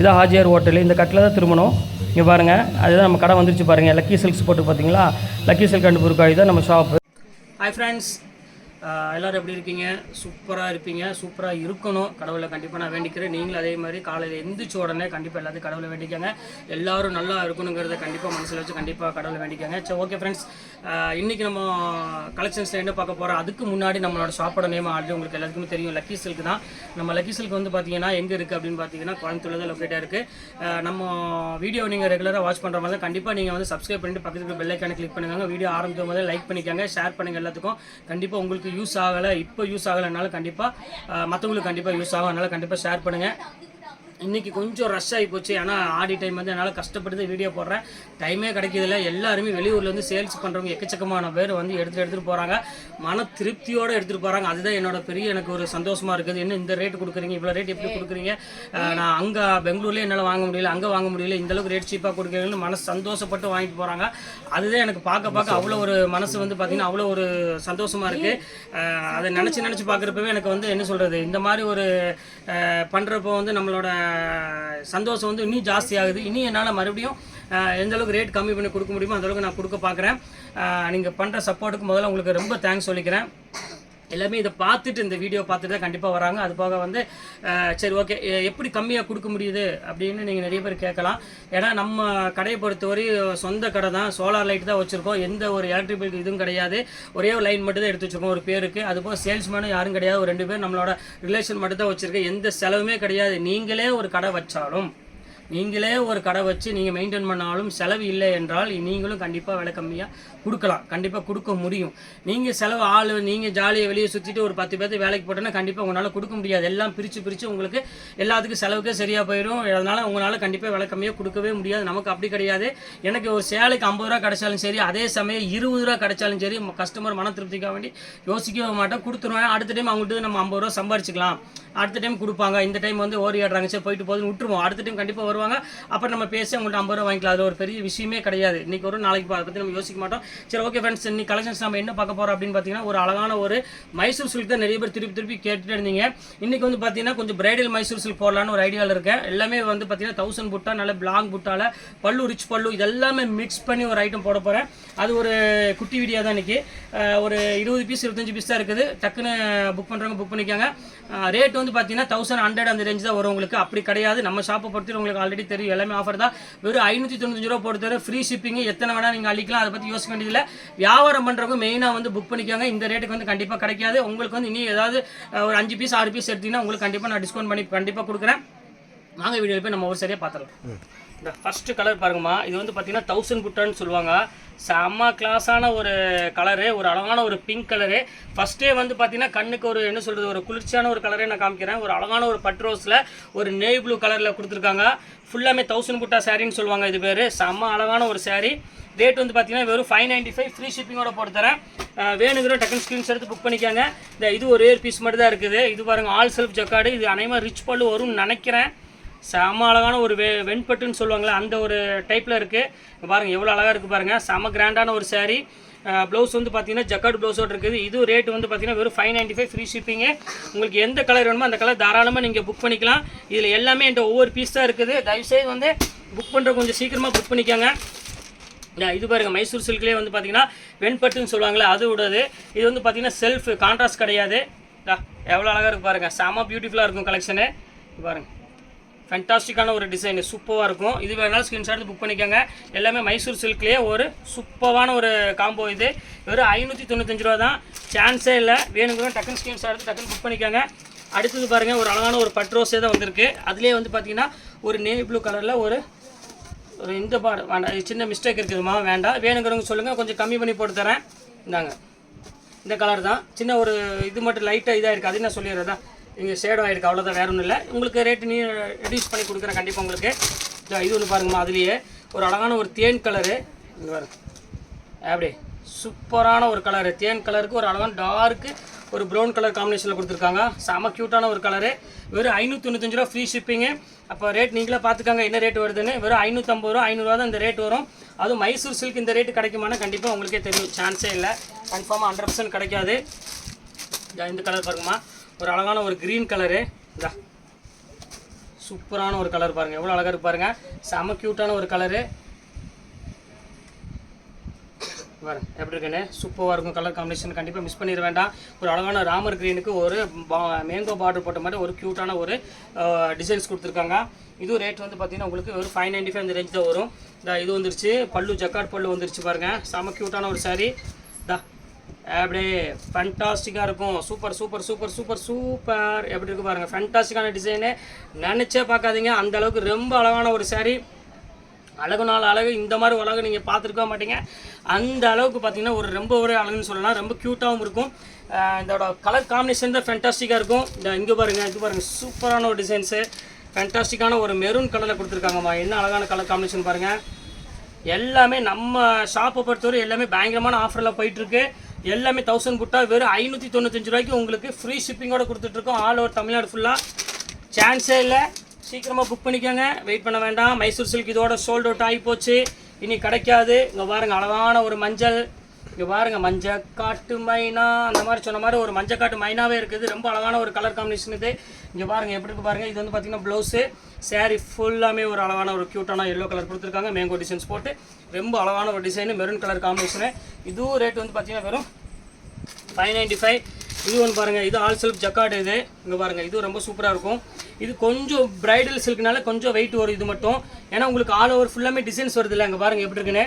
இதான் ஹாஜியார் ஹோட்டல். இந்த கட்டில் தான் திரும்பணும். இங்கே பாருங்கள் அதுதான் நம்ம கடை வந்துருச்சு பாருங்கள் லக்கி சில்க்ஸ் போட்டு பார்த்தீங்களா? லக்கி சில்க் அண்ட் புருக்காய் தான் நம்ம ஷாப்பு. ஹாய் ஃப்ரெண்ட்ஸ் எல்லோரும் எப்படி இருக்கீங்க? சூப்பராக இருப்பீங்க. சூப்பராக இருக்கணும். கடவுளை கண்டிப்பாக நான் வேண்டிக்கிறேன். நீங்களும் அதே மாதிரி காலையில் எந்திரிச்ச உடனே கண்டிப்பாக எல்லாத்தையும் கடவுளை வேண்டிக்கோங்க. எல்லோரும் நல்லா இருக்கணுங்கிறத கண்டிப்பாக மனசில் வச்சு கண்டிப்பாக கடவுளை வேண்டிக்கோங்க. சரி ஓகே ஃப்ரெண்ட்ஸ் இன்றைக்கி நம்ம கலெக்ஷன்ஸில் என்ன பார்க்க போகிறோம் அதுக்கு முன்னாடி நம்மளோட ஷாப்போட நேம் ஆல்ரெடி உங்களுக்கு எல்லாத்துக்குமே தெரியும். லக்கி சில்க் தான். நம்ம லக்கி சில்க் வந்து பார்த்தீங்கன்னா எங்கே இருக்குது அப்படின்னு பார்த்தீங்கன்னா கோயம்புத்தூர்ல தான் லொக்கேட்டாக இருக்குது நம்ம வீடியோ நீங்கள் ரெகுலராக வாட்ச் பண்ணுற மாதிரி தான் கண்டிப்பாக நீங்கள் வந்து சப்ஸ்கிரைப் பண்ணிட்டு பக்கத்துக்கு பெல்லைக்கான கிளிக் பண்ணுங்க. வீடியோ ஆரம்பிக்கும் போதே லைக் பண்ணிக்கோங்க. ஷேர் பண்ணுங்கள் எல்லாத்துக்கும். கண்டிப்பாக உங்களுக்கு யூஸ் ஆகலை இப்போ யூஸ் ஆகலைனாலும் கண்டிப்பாக மற்றவங்களுக்கு கண்டிப்பாக யூஸ் ஆகும் அதனால் கண்டிப்பாக ஷேர் பண்ணுங்கள் இன்றைக்கி கொஞ்சம் ரஷ் ஆகி போச்சு. ஏன்னா ஆடி டைம் வந்து என்னால் கஷ்டப்பட்டு வீடியோ போடுறேன். டைமே கிடைக்கிறதில்ல எல்லாருமே வெளியூர்லேருந்து சேல்ஸ் பண்ணுறவங்க எக்கச்சக்கமான பேர் வந்து எடுத்துகிட்டு எடுத்துகிட்டு போகிறாங்க மன திருப்தியோடு எடுத்துகிட்டு போகிறாங்க அதுதான் என்னோட பெரிய எனக்கு ஒரு சந்தோஷமாக இருக்குது. என்ன இந்த ரேட் கொடுக்குறீங்க? இவ்வளோ ரேட் எப்படி கொடுக்குறீங்க? நான் அங்கே பெங்களூர்லேயே என்னால் வாங்க முடியல. அங்கே வாங்க முடியல. இந்தளவுக்கு ரேட் சீப்பாக கொடுக்குறீங்கன்னு மனசு சந்தோஷப்பட்டு வாங்கிட்டு போகிறாங்க அதுதான் எனக்கு பார்க்க பார்க்க அவ்வளோ ஒரு மனசு வந்து பார்த்திங்கன்னா அவ்வளோ ஒரு சந்தோஷமாக இருக்குது அதை நினச்சி நினச்சி பார்க்குறப்பவே எனக்கு வந்து என்ன சொல்கிறது இந்த மாதிரி ஒரு பண்ணுறப்போ வந்து நம்மளோட சந்தோஷம் வந்து இன்னும் ஜாஸ்தி ஆகுது. இனி என்னால் மறுபடியும் எந்த அளவுக்கு ரேட் கம்மி பண்ணி கொடுக்க முடியுமோ அந்தளவுக்கு நான் கொடுக்க பார்க்குறேன். நீங்கள் பண்ணுற சப்போர்ட்டுக்கு முதல்ல உங்களுக்கு ரொம்ப தேங்க்ஸ் சொல்லிக்கிறேன். எல்லாமே இதை பார்த்துட்டு இந்த வீடியோ பார்த்துட்டு தான் கண்டிப்பாக வராங்க. அது போக வந்து சரி ஓகே எப்படி கம்மியாக கொடுக்க முடியுது அப்படின்னு நீங்கள் நிறைய பேர் கேட்கலாம். ஏன்னா நம்ம கடையை பொறுத்தவரை சொந்த கடை தான் சோலார் லைட் தான் வச்சுருக்கோம். எந்த ஒரு எலக்ட்ரிக் பில் இதுவும் கிடையாது. ஒரே ஒரு லைன் மட்டும் தான் எடுத்து வச்சுருக்கோம் ஒரு பேருக்கு. அது போக சேல்ஸ்மேனும் யாரும் கிடையாது. ஒரு ரெண்டு பேர் நம்மளோட ரிலேஷன் மட்டும் தான் வச்சுருக்கேன் எந்த செலவுமே கிடையாது. நீங்களே ஒரு கடை வச்சாலும் நீங்களே ஒரு கடை வச்சு நீங்கள் மெயின்டைன் பண்ணாலும் செலவு இல்லை என்றால் நீங்களும் கண்டிப்பாக விலை கம்மியாக கொடுக்கலாம். கண்டிப்பாக கொடுக்க முடியும். நீங்கள் செலவு ஆள் நீங்கள் ஜாலியாக வெளியே சுற்றிட்டு ஒரு பத்து பேர்த்து வேலைக்கு போட்டோன்னா கண்டிப்பாக உங்களால் கொடுக்க முடியாது. எல்லாம் பிரித்து பிரித்து உங்களுக்கு எல்லாத்துக்கும் செலவுக்கே சரியாக போயிடும். அதனால் உங்களால் கண்டிப்பாக விலை கம்மியாக கொடுக்கவே முடியாது. நமக்கு அப்படி கிடையாது. எனக்கு ஒரு சேலைக்கு ஐம்பது ரூபா கிடைச்சாலும் சரி அதே சமயம் இருபது ரூபா கிடைச்சாலும் சரி கஸ்டமர் மன திருப்திக்காக வேண்டி யோசிக்கவே மாட்டோம். கொடுத்துருவேன். அடுத்த டைம் அவங்கள்ட்ட நம்ம ஐம்பது ரூபா சம்பாரிச்சிக்கலாம். அடுத்த டைம் கொடுப்பாங்க. இந்த டைம் வந்து ஓரி ஆடுறாங்க சரி போயிட்டு போதுன்னு விட்டுருவோம். அடுத்த டைம் கண்டிப்பாக வருவாங்க. அப்புறம் நம்ம பேசி அவங்கள்ட்ட ஐம்பது ரூபா வாங்கிக்கலாம். அது ஒரு பெரிய விஷயமே கிடையாது. இன்னைக்கு ஒரு நாளைக்கு அதை பற்றி நம்ம யோசிக்க மாட்டோம். சரி ஓகே ஃப்ரெண்ட்ஸ் இன்னைக்கு கலெக்ஷன்ஸ் நம்ம என்ன பார்க்க போகிறோம் அப்படின்னு பார்த்தீங்கன்னா ஒரு அழகான ஒரு மைசூர் சில்க் தான் நிறைய பேர் திருப்பி திருப்பி கேட்டுட்டு இருந்தீங்க. இன்னைக்கு வந்து பார்த்தீங்கன்னா கொஞ்சம் பிரைடல் மைசூர் சில்க் போடலான்னு ஒரு ஐடியாவில் இருக்கேன். எல்லாமே வந்து பார்த்தீங்கன்னா தௌசண்ட் புட்டா நல்ல பிளாங் புட்டால பல்லு ரிச் பல்லு இதெல்லாமே மிக்ஸ் பண்ணி ஒரு ஐட்டம் போட போகிறேன் அது ஒரு குட்டி வீடியோ தான் இன்னைக்கு. ஒரு இருபது பீஸ் இருபத்தஞ்சு பீஸ் தான் இருக்குது. டக்குன்னு புக் பண்ணுறவங்க புக் பண்ணிக்காங்க. ரேட் வந்து பார்த்தீங்கன்னா தௌசண்ட் ஹண்ட்ரட் அந்த ரேஞ்ச் தான் வரும் உங்களுக்கு. அப்படி கிடையாது. நம்ம ஷாப்பை பொறுத்து உங்களுக்கு ஆல்ரெடி தெரியும். எல்லாமே ஆஃபர் தான். வெறும் ஐநூற்றி தொண்ணூத்தஞ்சு ரூபா பொறுத்தவரை ஃப்ரீ ஷிப்பிங் எத்தனை வேணால் நீங்கள் அழிக்கலாம். அதை பற்றி யோசிக்க வேண்டியதில்லை வியாபாரம் பண்ணுறவங்க மெயினாக வந்து புக் பண்ணிக்கோங்க இந்த ரேட்டுக்கு வந்து கண்டிப்பாக கிடைக்காது. உங்களுக்கு வந்து இனி ஏதாவது ஒரு அஞ்சு பீஸ் ஆறு பீஸ் எடுத்தீங்கன்னா உங்களுக்கு கண்டிப்பாக நான் டிஸ்கவுண்ட் பண்ணி கண்டிப்பாக கொடுக்குறேன். வாங்க வீடியோவில் போய் நம்ம ஒரு சரியாக பார்த்துடலாம். இந்த ஃபர்ஸ்ட் கலர் பாருங்கம்மா. இது வந்து பார்த்தீங்கன்னா தௌசண்ட் புட்டான்னு சொல்லுவாங்க. செம்ம கிளாஸான ஒரு கலரு ஒரு அழகான ஒரு பிங்க் கலரு ஃபஸ்ட்டே வந்து பார்த்தீங்கன்னா கண்ணுக்கு ஒரு என்ன சொல்கிறது ஒரு குளிர்ச்சியான ஒரு கலரே நான் காமிக்கிறேன். ஒரு அழகான ஒரு பட் ரோஸில் ஒரு நேவி ப்ளூ கலரில் கொடுத்துருக்காங்க. ஃபுல்லாமே தௌசண்ட் புட்டா சாரின்னு சொல்லுவாங்க இது பேர். செம்ம அழகான ஒரு saree. ரேட் வந்து பார்த்தீங்கன்னா வெறும் ஃபைவ் நைன்ட்டி ஃபைவ் ஃப்ரீ ஷிப்பிங்கோட போட்டு தரேன். வேணுங்கிற டக்குனு ஸ்க்ரீன்ஸ் எடுத்து புக் பண்ணிக்கோங்க. இந்த இது ஒரு ஏர் பீஸ் மட்டும் தான் இருக்குது. இது பாருங்கள் ஆல் செல்ஃப் ஜக்காடு இது அனைமா ரிச் பல்லு வரும்னு நினைக்கிறேன். செம அழகான ஒரு வெ வெண்பட்டுன்னு சொல்லுவாங்களே அந்த ஒரு டைப்பில் இருக்குது பாருங்கள் எவ்வளோ அழகாக இருக்குது பாருங்கள் செம கிராண்டான ஒரு சாரீ ப்ளவுஸ் வந்து பார்த்தீங்கன்னா ஜக்கார்டு ப்ளவுஸோடு இருக்குது. இது ரேட் வந்து பார்த்தீங்கன்னா வெறும் five ninety five free shipping உங்களுக்கு எந்த கலர் வேணுமோ அந்த கலர் தாராளமாக நீங்கள் புக் பண்ணிக்கலாம். இதில் எல்லாமே என்கிட்ட ஒவ்வொரு பீஸ் தான் இருக்குது. தயவுசெய்து வந்து புக் பண்ணுற கொஞ்சம் சீக்கிரமாக புக் பண்ணிக்கோங்க. இது பாருங்க மைசூர் சில்க்லேயே வந்து பார்த்தீங்கன்னா வெண்பட்டுன்னு சொல்லுவாங்களே அது விடாது இது வந்து பார்த்தீங்கன்னா செல்ஃப் கான்ட்ராஸ்ட் கிடையாது. எவ்வளோ அழகாக இருக்கு பாருங்க. செம பியூட்டிஃபுல்லாக இருக்கும் கலெக்ஷனு பாருங்க. ஃபென்டாஸ்டிக்கான ஒரு டிசைன் சூப்பராக இருக்கும். இது வேணாலும் ஸ்க்ரீன்ஷாட் புக் பண்ணிக்கோங்க. எல்லாமே மைசூர் சில்க்லேயே ஒரு சூப்பரான ஒரு காம்போ இது. வெறும் ஐநூற்றி தொண்ணூத்தஞ்சு ரூபா தான். சான்ஸே இல்லை. வேணுங்கிற டக்குன்னு ஸ்க்ரீன்ஷாட் எடுத்து டக்குன்னு புக் பண்ணிக்கோங்க. அடுத்தது பாருங்கள் ஒரு அழகான ஒரு பட்ரோஸே தான் வந்திருக்கு. அதுலேயே வந்து பார்த்தீங்கன்னா ஒரு நேவி ப்ளூ கலரில் ஒரு ஒரு இந்த பாடு வேண்டாம் சின்ன மிஸ்டேக் இருக்குதுமா வேண்டாம். வேணுங்கிறவங்க சொல்லுங்கள் கொஞ்சம் கம்மி பண்ணி போட்டு தரேன். இந்தாங்க. இந்த கலர் தான். சின்ன ஒரு இது மட்டும் லைட்டாக இதாக இருக்குது அதையும் நான் சொல்லிடுறதா இங்கே ஷேடோ ஆகிருக்கு அவ்வளோதான் வேற ஒன்றும் இல்லை. உங்களுக்கு ரேட்டு நீ ரெடியூஸ் பண்ணி கொடுக்குறேன் கண்டிப்பாக உங்களுக்கு. இது ஒன்று பாருங்கம்மா அதுலேயே. ஒரு அழகான ஒரு தேன் கலரு இங்கே பாருங்க. அப்படி சூப்பரான ஒரு கலரு தேன் கலருக்கு ஒரு அழகான டார்க்கு ஒரு ப்ரௌன் கலர் காம்பினேஷனில் கொடுத்துருக்காங்க. செம க்யூட்டான ஒரு கலரு வெறும் ஐநூற்றி தொண்ணூத்தஞ்சு ரூபா ஃப்ரீ ஷிப்பிங்கு அப்போ ரேட் நீங்களே பார்த்துக்காங்க என்ன ரேட் வருதுன்னு. வெறும் ஐநூற்றம்பது ரூபா ஐநூறுரூவா தான் இந்த ரேட் வரும். அதுவும் மைசூர் சில்க் இந்த ரேட்டு கிடைக்குமானா கண்டிப்பாக உங்களுக்கே தெரியும். சான்ஸே இல்லை. கன்ஃபார்மாக ஹண்ட்ரட் பர்சன்ட் கிடைக்காது. இந்த கலர் பாருங்கம்மா. ஒரு அழகான ஒரு க்ரீன் கலரு இதா. சூப்பரான ஒரு கலர் பாருங்கள் எவ்வளோ அழகாக இருக்கு பாருங்கள் செம க்யூட்டான ஒரு கலரு பாருங்க எப்படி இருக்குன்னு? சூப்பராக இருக்கும் கலர் காம்பினேஷன் கண்டிப்பாக மிஸ் பண்ணிட வேண்டாம். ஒரு அழகான ராமர் க்ரீனுக்கு ஒரு மேங்கோ பார்டர் போட்ட மாதிரி ஒரு க்யூட்டான ஒரு டிசைன்ஸ் கொடுத்துருக்காங்க. இது ரேட் வந்து பார்த்தீங்கன்னா உங்களுக்கு ஒரு ஃபைவ் நைன்ட்டி ஃபைவ் அந்த ரேஞ்ச் தான் வரும். இந்த இது வந்துருச்சு. பல்லு ஜக்காட் பல்லு வந்துருச்சு பாருங்கள் செம க்யூட்டான ஒரு saree. தா அப்படியே ஃபண்டாஸ்டிக்காக இருக்கும். Super super super super super. எப்படி இருக்கு பாருங்கள் ஃபண்டாஸ்டிக்கான டிசைனு நினச்சே பார்க்காதீங்க. அந்த அளவுக்கு ரொம்ப அழகான ஒரு சாரீ அழகு நாள் அழகு இந்த மாதிரி அழகு நீங்கள் பார்த்துருக்க மாட்டீங்க. அந்த அளவுக்கு பார்த்தீங்கன்னா ஒரு ரொம்ப ஒரு அழகுன்னு சொல்லலாம். ரொம்ப க்யூட்டாகவும் இருக்கும். இதோட கலர் காம்பினேஷன் தான் ஃபென்டாஸ்டிக்காக இருக்கும். இந்த இங்கே பாருங்கள் இது பாருங்கள் சூப்பரான ஒரு டிசைன்ஸு ஃபென்டாஸ்டிக்கான ஒரு மெரூன் கலரில் கொடுத்துருக்காங்கம்மா. என்ன அழகான கலர் காம்பினேஷன் பாருங்கள் எல்லாமே நம்ம ஷாப்பை பொறுத்தவரை எல்லாமே பயங்கரமான ஆஃபரில் போயிட்டுருக்கு. எல்லாமே தௌசண்ட் புட்டா வெறும் ஐநூற்றி தொண்ணூத்தஞ்சு ரூபாய்க்கு உங்களுக்கு ஃப்ரீ ஷிப்பிங்கோட கொடுத்துட்ருக்கோம் ஆல் ஓவர் தமிழ்நாடு ஃபுல்லாக சான்ஸே இல்லை. சீக்கிரமாக புக் பண்ணிக்கோங்க. வெயிட் பண்ண வேண்டாம். மைசூர் சில்க் இதோட சோல்ட் அவுட் ஆகி போச்சு. இனி கிடைக்காது. இங்கே பாருங்கள் அழகான ஒரு மஞ்சள். இங்கே பாருங்கள் மஞ்சள் காட்டு மைனா. அந்த மாதிரி சொன்ன மாதிரி ஒரு மஞ்சள் காட்டு மைனாவே இருக்குது. ரொம்ப அழகான ஒரு கலர் காம்பினேஷன் இது. இங்கே பாருங்கள் எப்படி இருக்கு பாருங்கள் இது வந்து பார்த்தீங்கன்னா ப்ளவுஸு சேரீ ஃபுல்லாமே ஒரு அழகான ஒரு க்யூட்டான எல்லோ கலர் கொடுத்துருக்காங்க. மேங்கோ டிசைன்ஸ் போட்டு ரொம்ப அழகான ஒரு டிசைனு மெரூன் கலர் காம்பினேஷனு இதுவும் ரேட் வந்து பார்த்தீங்கன்னா வெறும் ஃபைவ் நைன்ட்டி ஃபைவ் இது ஒன்று பாருங்கள் இது ஆல் சில்க் ஜக்கார்டு இது. இங்கே பாருங்கள் இது ரொம்ப சூப்பராக இருக்கும். இது கொஞ்சம் பிரைடல் சில்க்னால கொஞ்சம் வெயிட் வரும் இது மட்டும். ஏன்னா உங்களுக்கு ஆல் ஓவர் ஃபுல்லாமே டிசைன்ஸ் வருது இல்லை. இங்கே பாருங்கள் எப்படி இருக்குன்னு.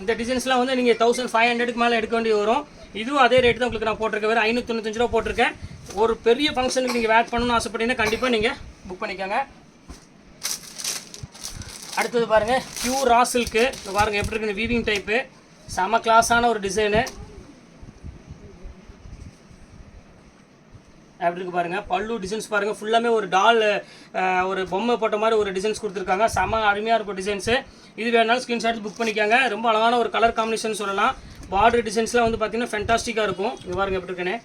இந்த டிசைன்ஸ்லாம் வந்து நீங்கள் தௌசண்ட் ஃபைவ் ஹண்ட்ரடுக்கு மேலே எடுக்க வேண்டிய வரும். இதுவும் அதே ரேட் தான் உங்களுக்கு நான் போட்டிருக்கேன். வேறு ஐநூற்றி தொண்ணூத்தஞ்சு ரூபா போட்டிருக்கேன். ஒரு பெரிய ஃபங்க்ஷனுக்கு நீங்கள் வேட் பண்ணணும்னு ஆசைப்பட்டீங்கன்னா கண்டிப்பாக நீங்கள் புக் பண்ணிக்கோங்க. அடுத்தது பாருங்கள் பியூர் ரா சில்க்கு பாருங்கள் எப்படி இருக்குது வீவிங் டைப்பு செம கிளாஸான ஒரு டிசைனு அப்படி இருக்கு பாருங்க. பல்லு டிசைன்ஸ் பாருங்க. ஃபுல்லாமே ஒரு டால் ஒரு பொம்மை போட்ட மாதிரி ஒரு டிசைன்ஸ் கொடுத்துருக்காங்க. செம அருமையாக இருக்கும் டிசைன்ஸு இது வேணாலும் ஸ்க்ரீன்ஷாட் புக் பண்ணிக்காங்க. ரொம்ப அழகான ஒரு கலர் காம்பினேஷன் சொல்லலாம். பார்டர் டிசைன்ஸ்லாம் வந்து பார்த்தீங்கன்னா ஃபென்டாஸ்டிக்காக இருக்கும். இது பாருங்க எப்படி இருக்குன்னு.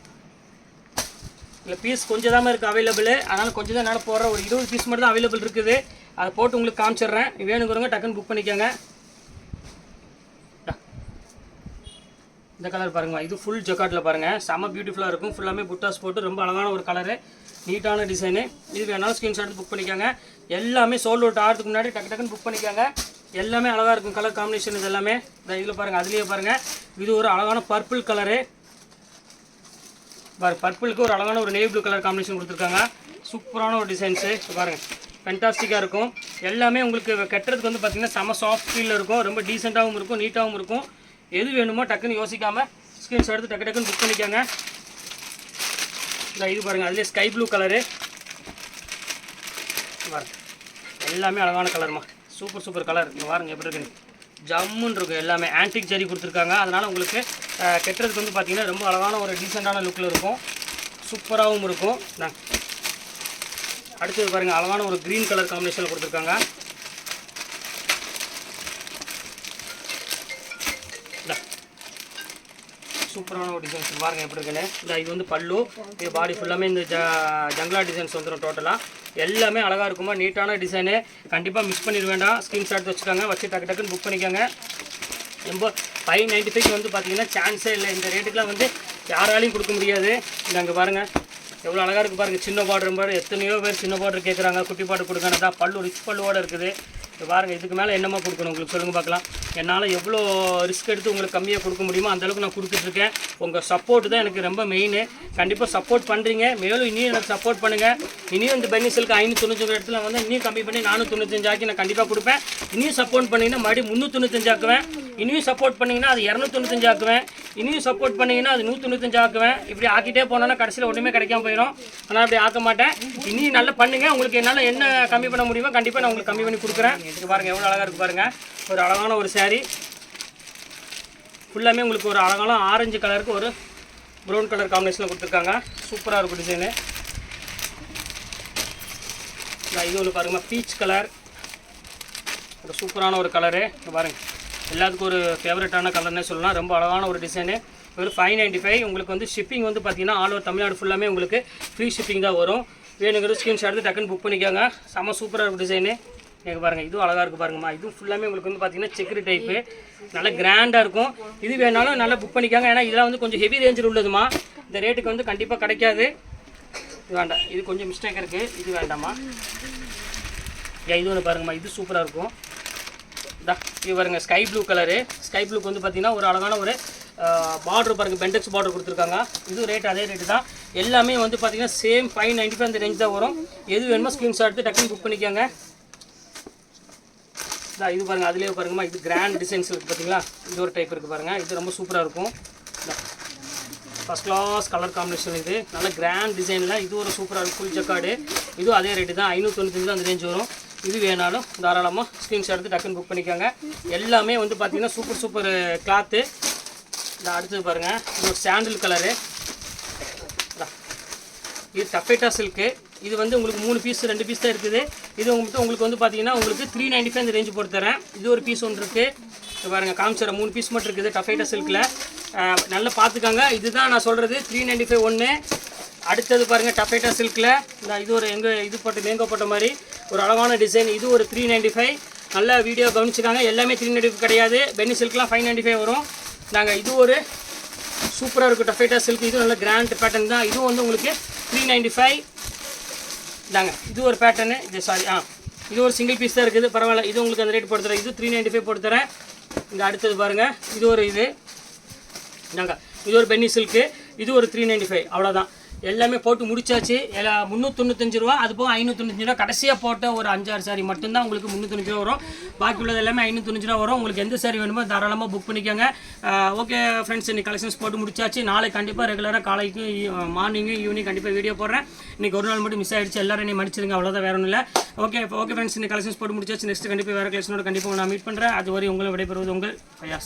இல்லை பீஸ் கொஞ்சம் தான் இருக்குது அவைலபிள் அதனால் கொஞ்சம் தான் என்னால் போடுற ஒரு இருபது பீஸ் மட்டும் தான் அவைலபிள் இருக்குது. அதை போட்டு உங்களுக்கு காமிச்சிடுறேன். வேணுங்கிறவங்க டக்குன்னு புக் பண்ணிக்கோங்க. இந்த கலர் பாருங்கம்மா இது ஃபுல் ஜக்காட்டில் பாருங்கள் செம்ம பியூட்டிஃபுல்லாக இருக்கும். ஃபுல்லாமே புட்டாஸ் போட்டு ரொம்ப அழகான ஒரு கலரு நீட்டான டிசைனு இது வேணாலும் ஸ்க்ரீன்ஷாட் புக் பண்ணிக்கோங்க. எல்லாமே சோல்ட் அவுட் ஆகிறதுக்கு முன்னாடி டக்கு டக்குன்னு புக் பண்ணிக்கோங்க. எல்லாமே அழகாக இருக்கும். கலர் காம்பினேஷன் இது எல்லாமே. இந்த இதில் பாருங்கள் அதுலேயே பாருங்கள் இது ஒரு அழகான பர்பிள் கலரு பாரு பர்பிளுக்கு ஒரு அழகான ஒரு நேவி ப்ளூ கலர் காம்பினேஷன் கொடுத்துருக்காங்க. சூப்பரான ஒரு டிசைன்ஸு பாருங்கள் ஃபென்டாஸ்டிக்காக இருக்கும். எல்லாமே உங்களுக்கு கட்டுறதுக்கு வந்து பார்த்தீங்கன்னா செம சாஃப்ட் ஃபீலில் இருக்கும். ரொம்ப டீசெண்டாகவும் இருக்கும். நீட்டாகவும் இருக்கும். எது வேணுமோ டக்குன்னு யோசிக்காமல் ஸ்க்ரீன்ஷாட் எடுத்து டக்கு டக்குன்னு புக் பண்ணிக்கோங்க. இல்லை இது பாருங்கள் அதுலேயே ஸ்கை ப்ளூ கலரு பாருங்க எல்லாமே அழகான கலர்மா சூப்பர் சூப்பர் கலர் இங்கே பாருங்க எப்படி இருக்குன்னு ஜம்முன்னு இருக்கும் எல்லாமே. ஆன்டிக் ஜரி கொடுத்துருக்காங்க. அதனால் உங்களுக்கு கெட்டுறதுக்கு வந்து பார்த்திங்கன்னா ரொம்ப அழகான ஒரு டீசெண்டான லுக்கில் இருக்கும். சூப்பராகவும் இருக்கும். அடுத்தது பாருங்கள் அழகான ஒரு க்ரீன் கலர் காம்பினேஷனில் கொடுத்துருக்காங்க. சூப்பரான ஒரு டிசைன்ஸ் பாருங்க எப்படி இருக்குன்னு. இந்த இது வந்து பல்லு இது பாடி ஃபுல்லாமே இந்த ஜ ஜங்லா டிசைன்ஸ் வந்துடும் டோட்டலாக எல்லாமே அழகாக இருக்குமா நீட்டான டிசைனு கண்டிப்பாக மிஸ் பண்ணிட வேண்டாம். ஸ்க்ரீன்ஷாட் வச்சுக்கோங்க. வச்சு டக்கு டக்குன்னு புக் பண்ணிக்கோங்க. ரொம்ப ஃபைவ் நைன்ட்டி ஃபைவ் வந்து பார்த்தீங்கன்னா சான்ஸே இல்லை. இந்த ரேட்டுக்குலாம் வந்து யாராலையும் கொடுக்க முடியாது. இந்த அங்கே பாருங்கள் எவ்வளோ அழகாக இருக்குது பாருங்கள் சின்ன பார்டர் பாரு. எத்தனையோ பேர் சின்ன பார்டர் கேட்குறாங்க குட்டி பாடு கொடுக்கணும் தான் பல்லு ரிச் பல்லுவோட இருக்குது. இப்போ பாருங்கள் இதுக்கு மேலே என்னமா கொடுக்கணும். உங்களுக்கு சொல்லுங்கள் பார்க்கலாம். என்னால் எவ்வளோ ரிஸ்க் எடுத்து உங்களுக்கு கம்மியாக கொடுக்க முடியுமோ அந்தளவுக்கு நான் கொடுத்துட்ருக்கேன் உங்கள் சப்போர்ட் தான் எனக்கு ரொம்ப மெயின் கண்டிப்பாக சப்போர்ட் பண்ணுறீங்க மேலும் இனியும் எனக்கு சப்போர்ட் பண்ணுங்கள் இனியும் இந்த பென்னிசலுக்கு ஐநூற்றி தொண்ணூற்றி இடத்துல வந்து இன்னும் கம்மி பண்ணி நானூற்றி தொண்ணூத்தஞ்சாக்கி நான் கண்டிப்பாக கொடுப்பேன். இனியும் சப்போர்ட் பண்ணிங்கன்னா மறுபடியும் முந்நூற்றி ஆக்குவேன். இனியும் சப்போர்ட் பண்ணிங்கன்னா அது இரநூத்தி ஆக்குவேன். இனியும் சப்போர்ட் பண்ணிங்கன்னா அது நூற்றி தொண்ணூத்தஞ்சு ஆக்குவேன். இப்படி ஆக்கிட்டே போனோன்னா கடைசியில் ஒன்றுமே கிடைக்காம போயிடும் ஆனால் அப்படி ஆக்க மாட்டேன். இனியும் நல்லா பண்ணுங்கள் உங்களுக்கு என்னால் என்ன கம்மி பண்ண முடியுமோ கண்டிப்பாக நான் உங்களுக்கு கம்மி பண்ணி கொடுக்குறேன். இதுக்கு பாருங்கள் எவ்வளோ அழகாக இருக்குது பாருங்கள் ஒரு அழகான ஒரு சேரீ ஃபுல்லாமே உங்களுக்கு ஒரு அழகான ஆரஞ்சு கலருக்கு ஒரு ப்ரௌன் கலர் காம்பினேஷனில் கொடுத்துருக்காங்க. சூப்பராக இருக்கும் டிசைனு இது ஒன்று பாருங்கள் பீச் கலர் ஒரு சூப்பரான ஒரு கலரு பாருங்கள் எல்லாத்துக்கும் ஒரு ஃபேவரட்டான கலர்னே சொல்லலாம். ரொம்ப அழகான ஒரு டிசைனு ஒரு ஃபைவ் நைன்ட்டி ஃபைவ் உங்களுக்கு வந்து ஷிப்பிங் வந்து பார்த்தீங்கன்னா ஆல் ஓவர் தமிழ்நாடு ஃபுல்லாமே உங்களுக்கு ஃப்ரீ ஷிப்பிங் தான் வரும். வேணுங்கிற ஸ்கிரீன்ஷாட் எடுத்து டக்குன்னு புக் பண்ணிக்கோங்க. செம்ம சூப்பராக இருக்கும் டிசைனு எனக்கு பாருங்கள் இதுவும் அழகாக இருக்குது பாருங்கம்மா. இதுவும் ஃபுல்லாமே உங்களுக்கு வந்து பார்த்தீங்கன்னா செக்ரி டைப்பு நல்லா கிராண்டாக இருக்கும். இது வேணாலும் நல்லா புக் பண்ணிக்கோங்க. ஏன்னா இதெல்லாம் வந்து கொஞ்சம் ஹெவி ரேஞ்சில் உள்ளதுமா இந்த ரேட்டுக்கு வந்து கண்டிப்பாக கிடைக்காது. இது வேண்டாம். இது கொஞ்சம் மிஸ்டேக் இருக்குது இது வேண்டாமா ஏன் இது ஒன்று பாருங்கம்மா. இது சூப்பராக இருக்கும். இதா இது பாருங்க ஸ்கை ப்ளூ கலரு ஸ்கை ப்ளூக்கு வந்து பார்த்தீங்கன்னா ஒரு அழகான ஒரு பார்டர் பாருங்க பெண்டெக்ஸ் பார்டர் கொடுத்துருக்காங்க. இது ரேட் அதே ரேட்டு தான். எல்லாமே வந்து பார்த்தீங்கன்னா சேம் ஃபைவ் நைன்ட்டி ஃபைவ் அந்த ரேஞ்ச் தான் வரும். எது வேணுமோ ஸ்க்ரீன்ஷாட் எடுத்து டக்குன்னு புக் பண்ணிக்கோங்க. இதான் இது பாருங்கள் அதுலேயே பாருங்கம்மா இது கிராண்ட் டிசைன்ஸ் இருக்குது பார்த்தீங்களா இது ஒரு டைப் இருக்குது பாருங்கள் இது ரொம்ப சூப்பராக இருக்கும். ஃபஸ்ட் கிளாஸ் கலர் காம்பினேஷன் இது. நல்ல கிராண்ட் டிசைனில் இது ஒரு சூப்பராக இருக்கும் ஃபுல் ஜக்காடு இதுவும் அதே ரேட்டு தான். ஐநூற்றி தான் அந்த ரேஞ்ச் வரும். இது வேணாலும் தாராளமாக ஸ்க்ரீன்ஷாட் எடுத்து டக்குன்னு புக் பண்ணிக்கோங்க. எல்லாமே வந்து பார்த்தீங்கன்னா சூப்பர் சூப்பர் கிளாத்து இந்த அடுத்தது பாருங்கள் இது ஒரு சாண்டில் கலரு இது. டப்பேட்டா சில்க்கு இது வந்து உங்களுக்கு மூணு பீஸ் ரெண்டு பீஸ் தான் இருக்குது. இது உங்களுக்கு உங்களுக்கு வந்து பார்த்தீங்கன்னா உங்களுக்கு த்ரீ நைன்டி ஃபைவ் இந்த ரேஞ்சு போட்டு தரேன். இது ஒரு பீஸ் ஒன்று இருக்குது பாருங்கள் காமிச்சிட மூணு பீஸ் மட்டும் இருக்குது டஃபேட்டா சில்கில் நல்லா பார்த்துக்கோங்க இதுதான் நான் சொல்கிறது த்ரீ நைன்டி ஃபைவ் ஒன்று அடுத்தது பாருங்கள் டஃபேட்டா சில்கில் இந்த இது ஒரு எங்கே இது போட்டு மேங்கோ போட்ட மாதிரி. ஒரு அழகான டிசைன் இது ஒரு த்ரீ நைன்டி ஃபைவ் நல்ல வீடியோ கவனிச்சிருக்காங்க எல்லாமே த்ரீ நைன்டி கிடையாது. பென்னி சில்க்லாம் ஃபைவ் நைன்டி ஃபைவ் வரும். நாங்கள் இது ஒரு சூப்பராக இருக்கும். டஃபேட்டா சில்க் இது நல்ல கிராண்ட் பேட்டர்ன் தான். இதுவும் வந்து உங்களுக்கு த்ரீ நைன்டி ஃபைவ் இதாங்க இது ஒரு பேட்டர்னு இது சாரி ஆ. இது ஒரு சிங்கிள் பீஸ் தான் இருக்குது. பரவாயில்ல. இது உங்களுக்கு அந்த ரேட் போட்டு தரேன் இது த்ரீ நைன்டி ஃபைவ் போட்டு தரேன் இந்த அடுத்தது பாருங்கள் இது ஒரு இது. இதாங்க இது ஒரு பென்னி சில்க்கு இது ஒரு த்ரீ நைன்டி ஃபைவ் அவ்வளோதான் எல்லாமே போட்டு முடிச்சாச்சு. எல்லா முந்நூற்றொண்ணூத்தஞ்சு ரூபா அது போக ஐநூற்றொண்ணூத்தஞ்சு ரூபா கடைசியாக போட்ட ஒரு அஞ்சாறு சாரி மட்டும்தான் உங்களுக்கு முந்நூற்றி ரூபா வரும். பாக்கி உள்ளது எல்லாமே ஐநூற்றஞ்சு ரூபா வரும். உங்களுக்கு எந்த சாரி வேணுமோ தாராளமாக புக் பண்ணிக்கோங்க. ஓகே ஃப்ரெண்ட்ஸ் இன்னைக்கு கலெக்ஷன்ஸ் போட்டு முடிச்சாச்சு. நாளை கண்டிப்பாக ரெகுலராக காலைக்கு மார்னிங்கும் ஈவினிங் கண்டிப்பாக வீடியோ போடுறேன். இன்னைக்கு ஒரு நாள் மட்டும் மிஸ் ஆயிடுச்சு. எல்லாரும் நீ மன்னிச்சிருங்க அவ்வளோதான் வேற ஒன்றும் இல்லை. ஓகே ஓகே ஃப்ரெண்ட்ஸ் இன்னைக்கு கலெக்ஷன்ஸ் போட்டு முடிச்சாச்சு. நெக்ஸ்ட் கண்டிப்பாக வேறு கலெக்ஷனோட கண்டிப்பாக நான் மீட் பண்ணுறேன் அது வரை உங்களை விடைபெறுவது உங்கள் பயாஸ்